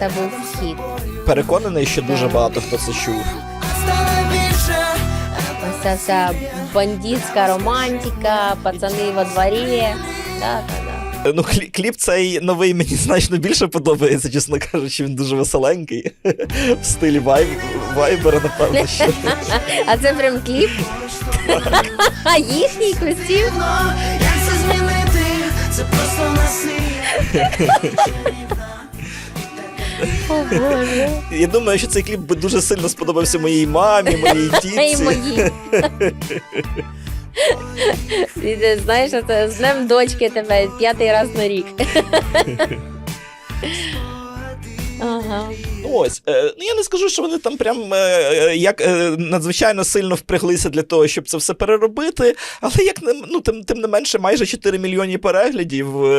це був хіт. Переконаний, що дуже багато хто це чув. Ось ця вся бандитська романтика, пацани во дворі. Да, да, да. Е, Ну, клі- кліп цей новий мені значно більше подобається, чесно кажучи, він дуже веселенький. В стилі вайб, вайбера, напевно, що. А це прям кліп. Їхній костюм. Як це змінити? Це просто насилля. Я думаю, що цей кліп би дуже сильно сподобався моїй мамі, моїй тітці. мої. І ти знаєш, це з днем дочки тебе п'ятий раз на рік. Ага. Ось, е, ну я не скажу, що вони там прям е, е, як е, надзвичайно сильно впряглися для того, щоб це все переробити. Але як не- ну, тим, тим не менше, майже 4 мільйони переглядів. е,